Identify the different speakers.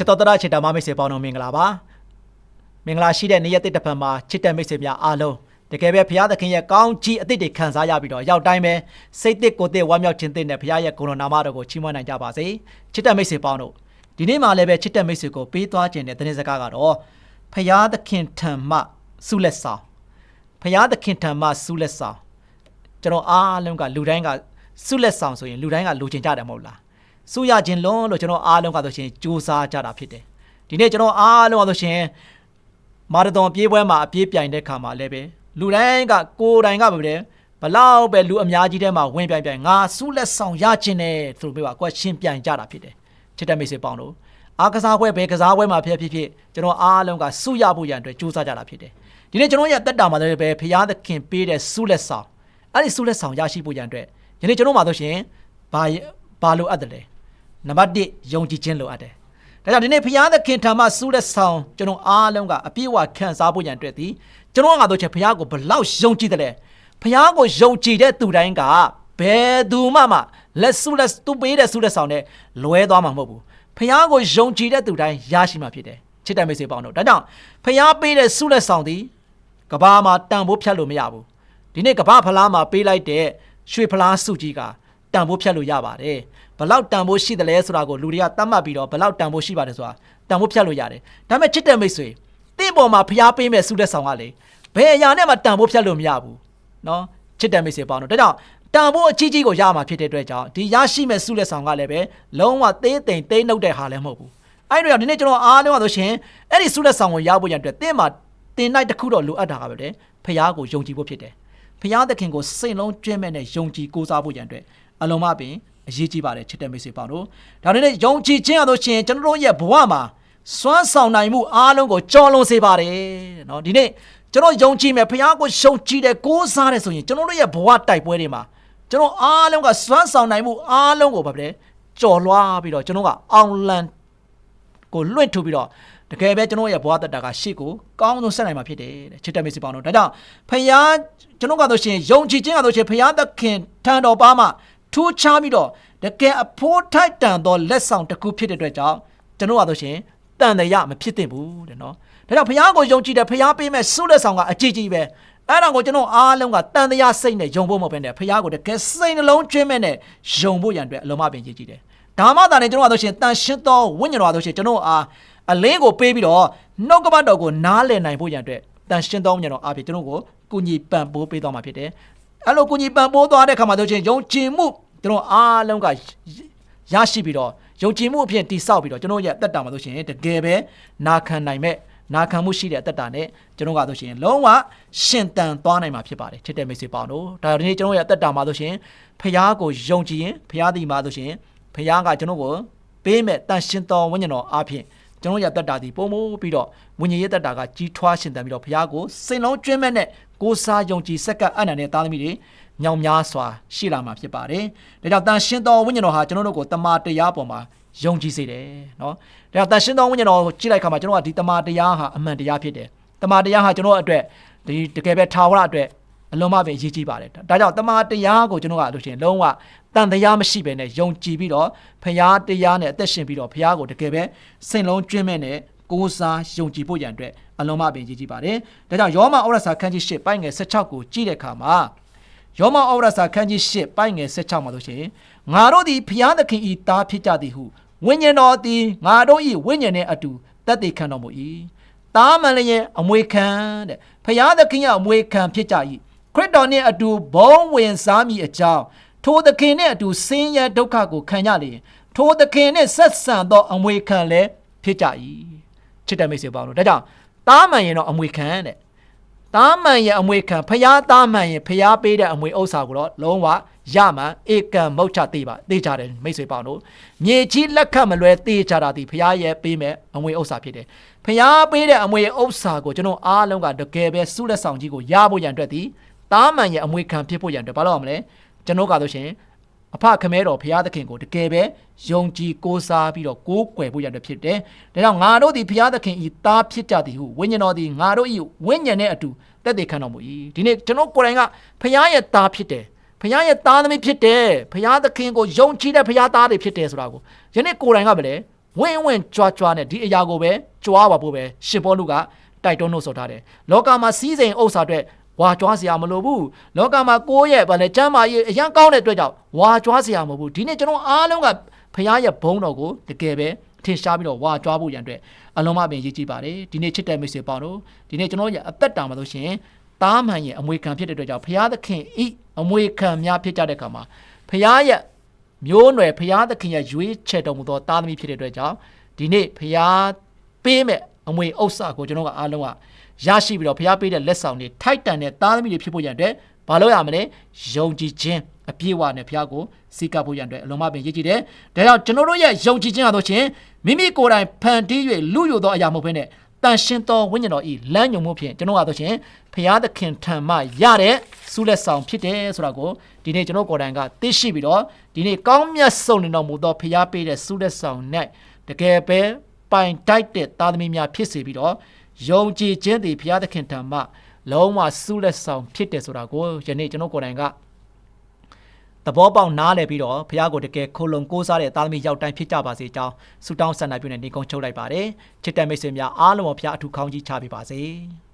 Speaker 1: ချစ်တော်တရချစ်တော်မမိတ်ဆွေပေါင်းတော်မင်္ဂလာပါမင်္ဂလာရှိတဲ့နေ့ရက်တစ်တစ်ဖန်မှာချစ်တဲ့မိတ်ဆွေများအားလုံးတကယ်ပဲဘုရားသခင်ရဲ့ကောင်းချီးအသစ်တွေခံစားရပြီးတော့ရောက်တိုင်းပဲစိတ်တစ်ကိုယ်တစ်ဝမ်းမြောက်ခြင်းသစ်နဲ့ဘုရားရဲ့ဂုဏ်တော်နာမတော်ကိုချီးမွမ်းနိုင်ကြပါစေချစ်တဲ့မိတ်ဆွေပေါင်းတို့ဒီနေ့မှာလည်းပဲချစ်တဲ့မိတ်ဆွေကိုပေးသွားခြင်းတဲ့သတင်းစကားကတော့ဘုရားသခင်ထံမှဆုလက်ဆောင်ဘုရားသခင်ထံမှဆုလက်ဆောင်ကျွန်တော်အားလုံးကလူတိုင်းကဆုလက်ဆောင်ဆိုရင်လူတိုင်းကလူချင်ကြတယ်မဟုတ်လား စူရခြင်းလွန်းလို့ကျွန်တော်အားလုံးကဆိုရှင်စူးစမ်းကြတာဖြစ်တယ်ဒီနေ့ကျွန်တော်အားလုံးကဆိုရှင်မာရသွန်ပြေးပွဲမှာအပြေးပြိုင်တဲ့ခါမှာလည်းပဲလူတိုင်းကကိုယ်တိုင်ကပဲဘလောက်ပဲလူအများကြီးထဲမှာဝင်ပြိုင်ပြိုင်ငါစူးလက်ဆောင်ရခြင်းနဲ့ဆိုပြီးပါကွက်ရှင်းပြိုင်ကြတာဖြစ်တယ်ချစ်တဲ့မိတ်ဆွေပေါင်းတို့အားကစားပွဲပဲကစားပွဲမှာဖြစ်ဖြစ်ဖြစ်ကျွန်တော်အားလုံးကစူရဖို့ရန်အတွက်စူးစမ်းကြတာဖြစ်တယ်ဒီနေ့ကျွန်တော်ရဲ့တက်တာမှာလည်းပဲဖရာသခင်ပေးတဲ့စူးလက်ဆောင်အဲ့ဒီစူးလက်ဆောင်ရရှိဖို့ရန်အတွက်ယနေ့ကျွန်တော်မှာဆိုရှင်ဘာ ဘာလိုအပ်တယ်လဲနံပါတ်1ယုံကြည်ခြင်းလိုအပ်တယ်။ဒါကြောင့်ဒီနေ့ဖျားသခင်ထံမှစူးတဲ့ဆောင်ကျွန်တော်အားလုံးကအပြည့်အဝခံစားဖို့ရန်အတွက်ဒီကျွန်တော်ငါတို့ချက်ဖျားကိုဘလောက်ယုံကြည်တယ်လဲ။ဖျားကိုယုံကြည်တဲ့သူတိုင်းကဘယ်သူမှမလက်စူးလက်သူပေးတဲ့စူးတဲ့ဆောင်နဲ့လွဲသွားမှာမဟုတ်ဘူး။ဖျားကိုယုံကြည်တဲ့သူတိုင်းရရှိမှာဖြစ်တယ်။ချစ်တဲ့မိတ်ဆွေပေါင်းတို့ဒါကြောင့်ဖျားပေးတဲ့စူးလက်ဆောင်ဒီကဘာမှာတန်ဖိုးဖြတ်လို့မရဘူး။ဒီနေ့ကဘာဖလားမှာပေးလိုက်တဲ့ရွှေဖလားစုကြီးက တန်ဖိုးဖြတ်လို့ရပါတယ်။ဘလောက်တန်ဖိုးရှိတယ်လဲဆိုတာကိုလူတွေကသတ်မှတ်ပြီးတော့ဘလောက်တန်ဖိုးရှိပါတယ်ဆိုတာတန်ဖိုးဖြတ်လို့ရတယ်။ဒါပေမဲ့ချစ်တဲ့မိတ်ဆွေတင့်ပေါ်မှာဖျားပေးမဲ့ဆုတဲ့ဆောင်ကလေဘယ်အရာနဲ့မှတန်ဖိုးဖြတ်လို့မရဘူး။နော်ချစ်တဲ့မိတ်ဆွေပေါင်းတို့ဒါကြောင့်တန်ဖိုးအကြီးကြီးကိုရမှာဖြစ်တဲ့အတွက်ကြောင့်ဒီရရှိမဲ့ဆုလက်ဆောင်ကလည်းပဲလုံးဝသေးသိမ်သိမ်းနှုတ်တဲ့ဟာလည်းမဟုတ်ဘူး။အဲ့ဒီတော့ဒီနေ့ကျွန်တော်အားလုံးကဆိုရှင်အဲ့ဒီဆုလက်ဆောင်ကိုရဖို့ရန်အတွက်တင့်မှာတင်လိုက်တစ်ခုတော့လိုအပ်တာကပဲလေဖျားကိုယုံကြည်ဖို့ဖြစ်တယ်။ဖျားသခင်ကိုစိတ်လုံးကျွမ်းမဲ့နဲ့ယုံကြည်ကိုးစားဖို့ရန်အတွက် အလုံးမပင်အရေးကြီးပါတယ်ချစ်တဲ့မိတ်ဆွေပေါင်းတို့ဒါနဲ့ယုံကြည်ခြင်းရလို့ရှိရင်ကျွန်တော်တို့ရဲ့ဘဝမှာစွမ်းဆောင်နိုင်မှုအားလုံးကိုကြော်လွန်စေပါတယ်တဲ့နော်ဒီနေ့ကျွန်တော်ယုံကြည်မယ်ဖခင်ကိုယုံကြည်တယ်ကိုးစားတယ်ဆိုရင်ကျွန်တော်တို့ရဲ့ဘဝတိုက်ပွဲတွေမှာကျွန်တော်အားလုံးကစွမ်းဆောင်နိုင်မှုအားလုံးကိုဗဗျကြော်လွှားပြီးတော့ကျွန်တော်ကအောင်လန်ကိုလွင့်ထူပြီးတော့တကယ်ပဲကျွန်တော်ရဲ့ဘဝတတာကရှေ့ကိုကောင်းဆုံးဆက်နိုင်မှာဖြစ်တယ်တဲ့ချစ်တဲ့မိတ်ဆွေပေါင်းတို့ဒါကြောင့်ဖခင်ကျွန်တော်ကတော့ရှင်ယုံကြည်ခြင်းကတော့ရှင်ဖခင်သခင်ထံတော်ပါမှ ထူးခြားပြီးတော့တကယ်အဖိုးထိုက်တန်သောလက်ဆောင်တစ်ခုဖြစ်တဲ့အတွက်ကြောင့်ကျွန်တော်ကဆိုရှင်တန်တယ်ရမဖြစ်သင့်ဘူးတဲ့နော်ဒါကြောင့်ဘုရားကိုယုံကြည်တယ်ဘုရားပေးမဲ့ဆုလက်ဆောင်ကအကြီးကြီးပဲအဲ့ဒါကိုကျွန်တော်အားလုံးကတန်တရားစိတ်နဲ့ယုံဖို့မဟုတ်ဘဲနဲ့ဘုရားကိုတကယ်စိတ်နှလုံးကျွင်းမဲ့နဲ့ယုံဖို့ရန်အတွက်အလုံးမပင်ကြီးကြီးတယ်ဒါမှသာနဲ့ကျွန်တော်ကဆိုရှင်တန်ရှင်းသောဝိညာဉ်တော်ကဆိုရှင်ကျွန်တော်အားအလင်းကိုပေးပြီးတော့နှုတ်ကပတ်တော်ကိုနားလည်နိုင်ဖို့ရန်အတွက်တန်ရှင်းသောဝိညာဉ်တော်အားဖြင့်ကျွန်တော်ကိုကုညီပံ့ပိုးပေးသွားမှာဖြစ်တယ် အဲ့လိုကုညီပံ့ပိုးသွားတဲ့ခါမှာဆိုရှင်ယုံကြည်မှုကျွန်တော်အားလုံးကရရှိပြီးတော့ယုံကြည်မှုအဖြစ်တိဆောက်ပြီးတော့ကျွန်တော်ရဲ့အသက်တာမှာဆိုရှင်တကယ်ပဲနာခံနိုင်မဲ့နာခံမှုရှိတဲ့အသက်တာနဲ့ကျွန်တော်ကဆိုရှင်လုံးဝရှင်တန်သွားနိုင်မှာဖြစ်ပါတယ်ချစ်တဲ့မိတ်ဆွေပေါင်းတို့ဒါဒီနေ့ကျွန်တော်ရဲ့အသက်တာမှာဆိုရှင်ဖះကိုယုံကြည်ရင်ဖះဒီမှာဆိုရှင်ဖះကကျွန်တော်ကိုပေးမဲ့တန်ရှင်တော်ဝိညာဉ်တော်အားဖြင့် ကျွန်တော်ရဲ့တက်တာဒီပုံမိုးပြီးတော့ဝိညာဉ်ရဲ့တက်တာကကြီးထွားရှင်တန်ပြီးတော့ဘုရားကိုစိတ်လုံးကျွမ်းမဲ့နဲ့ကိုးစားယုံကြည်စက္ကပ်အနန္တနဲ့သားသမီးတွေညောင်များစွာရှိလာမှာဖြစ်ပါတယ်။ဒါကြောင့်တန်ရှင်တော်ဝိညာဉ်တော်ဟာကျွန်တော်တို့ကိုတမန်တရားပေါ်မှာယုံကြည်စေတယ်နော်။ဒါကြောင့်တန်ရှင်တော်ဝိညာဉ်တော်ကိုကြည့်လိုက်ခါမှာကျွန်တော်ကဒီတမန်တရားဟာအမှန်တရားဖြစ်တယ်။တမန်တရားဟာကျွန်တော်အတွက်ဒီတကယ်ပဲထာဝရအတွက် အလုံးမပဲအရေးကြီးပါတယ်။ဒါကြောင့်တမန်တရားကိုကျွန်တော်ကလို့ရှိရင်လုံးဝတန်တရားမရှိဘဲနဲ့ယုံကြည်ပြီးတော့ဖရာတရားနဲ့အသက်ရှင်ပြီးတော့ဖရာကိုတကယ်ပဲစိတ်လုံးကျွမ်းမဲ့နဲ့ကိုးစားယုံကြည်ဖို့ရန်အတွက်အလုံးမပင်ကြီးကြီးပါတယ်။ဒါကြောင့်ယောမဩရစာခန်းကြီး၈ပိုင်းငယ်16ကိုကြည့်တဲ့အခါမှာယောမဩရစာခန်းကြီး၈ပိုင်းငယ်16မှာဆိုရှင်ငါတို့သည်ဖျားသခင်ဤသားဖြစ်ကြသည်ဟုဝိညာဉ်တော်သည်ငါတို့ဤဝိညာဉ်နှင့်အတူတက်တည်ခံတော်မူ၏။သားမန်လည်းအမွေခံတဲ့ဖျားသခင်ရဲ့အမွေခံဖြစ်ကြ၏။ ခရစ်တော်နှင့်အတူဘုံဝင်စားမိအကြောင်းထိုသခင်နှင့်အတူဆင်းရဲဒုက္ခကိုခံကြလျင်ထိုသခင်နှင့်ဆက်ဆံသောအမွေခံလည်းဖြစ်ကြ၏ချစ်တဲ့မိတ်ဆွေပေါင်းတို့ဒါကြောင့်တားမှန်ရင်တော့အမွေခံတဲ့တားမှန်ရဲ့အမွေခံဖျားတားမှန်ရင်ဖျားပေးတဲ့အမွေဥစ္စာကိုတော့လုံးဝရမှန်ဧကံမုတ်ချသေးပါသိကြတယ်မိတ်ဆွေပေါင်းတို့မြေကြီးလက်ခတ်မလွဲသိကြတာဒီဖျားရဲ့ပေးမဲ့အမွေဥစ္စာဖြစ်တယ်ဖျားပေးတဲ့အမွေဥစ္စာကိုကျွန်တော်အားလုံးကတကယ်ပဲစုလက်ဆောင်ကြီးကိုရဖို့ရန်အတွက်ဒီ တားမှန်ရဲ့အမွေခံဖြစ်ဖို့ရန်အတွက်ဘာလို့ရမလဲကျွန်တော်ကဆိုရှင်အဖခမဲတော်ဘုရားသခင်ကိုတကယ်ပဲယုံကြည်ကိုးစားပြီးတော့ကိုးကွယ်ဖို့ရတဲ့ဖြစ်တယ်။ဒါကြောင့်ငါတို့ဒီဘုရားသခင်ဤသားဖြစ်ကြသည်ဟုဝိညာဉ်တော်သည်ငါတို့ဤဝိညာဉ်နဲ့အတူတက်တည်ခံတော်မူ၏။ဒီနေ့ကျွန်တော်ကိုယ်တိုင်ကဘုရားရဲ့သားဖြစ်တယ်။ဘုရားရဲ့သားသမီးဖြစ်တယ်။ဘုရားသခင်ကိုယုံကြည်တဲ့ဘုရားသားတွေဖြစ်တယ်ဆိုတာကိုယနေ့ကိုယ်တိုင်ကပဲလေဝင်းဝင်းကြွားကြွားနဲ့ဒီအရာကိုပဲကြွားပါဖို့ပဲရှင်ဘောလူကတိုက်တွန်းလို့ဆိုထားတယ်လောကမှာစီးစိမ်ဥစ္စာအတွက် ဝါကြွားစရာမလိုဘူးလောကမှာကိုယ့်ရဲ့ဗာလဲကျမ်းမာရေးအရန်ကောင်းတဲ့အတွက်ကြောင့်ဝါကြွားစရာမလိုဘူးဒီနေ့ကျွန်တော်အားလုံးကဖခင်ရဲ့ဘုန်းတော်ကိုတကယ်ပဲထင်ရှားပြီးတော့ဝါကြွားဖို့ရန်အတွက်အလုံးမပင်ရည်ကြည်ပါတယ်ဒီနေ့ချစ်တဲ့မိတ်ဆွေပေါင်းတို့ဒီနေ့ကျွန်တော်ရဲ့အသက်တာမှာလို့ရှိရင်တားမှန်ရဲ့အမွေခံဖြစ်တဲ့အတွက်ကြောင့်ဖခင်သခင်ဤအမွေခံများဖြစ်ကြတဲ့အခါမှာဖခင်ရဲ့မျိုးနွယ်ဖခင်သခင်ရဲ့ရွေးချယ်တော်မူသောတားသမီးဖြစ်တဲ့အတွက်ကြောင့်ဒီနေ့ဖခင်ပေးမဲ့အမွေဥစ္စာကိုကျွန်တော်ကအားလုံးက ရရှိပြီးတော့ဖခင်ပေးတဲ့လက်ဆောင်တွေထိုက်တန်တဲ့တားသမီးတွေဖြစ်ဖို့ရန်အတွက်ဘာလို့ရမလဲယုံကြည်ခြင်းအပြည့်အဝနဲ့ဖခင်ကိုစီကပ်ဖို့ရန်အတွက်အလုံးမပင်ရည်ကြည်တယ်ဒါကြောင့်ကျွန်တော်တို့ရဲ့ယုံကြည်ခြင်းဟာဆိုရှင်မိမိကိုယ်တိုင်ဖန်တီး၍လူယိုသောအရာမဟုတ်ဘဲနဲ့တန်ရှင်သောဝိညာဉ်တော်ဤလမ်းညွန်မှုဖြင့်ကျွန်တော်ကဆိုရှင်ဖခင်သခင်ထံမှရတဲ့ဆုလက်ဆောင်ဖြစ်တယ်ဆိုတာကိုဒီနေ့ကျွန်တော်ကိုယ်တိုင်ကသိရှိပြီးတော့ဒီနေ့ကောင်းမြတ်ဆုံးနေတော်မူသောဖခင်ပေးတဲ့ဆုလက်ဆောင်နဲ့တကယ်ပဲပိုင်တိုက်တဲ့သားသမီးများဖြစ်စေပြီးတော့ ယုံကြည်ခြင်းသည်ဖခင်သခင်ထံမှလုံးဝဆုလက်ဆောင်ဖြစ်တယ်ဆိုတာကိုယနေ့ကျွန်တော်ကိုယ်တိုင်ကသဘောပေါက်နားလည်ပြီးတော့ဘုရားကိုတကယ်ခိုလုံကိုးစားတဲ့သားသမီးရောက်တိုင်းဖြစ်ကြပါစေကြောင်းဆုတောင်းဆန္ဒပြုနေနေကုန်းချုပ်လိုက်ပါတယ်ချစ်တဲ့မိတ်ဆွေများအားလုံးကိုဘုရားအထူးကောင်းကြီးချပေးပါစေ။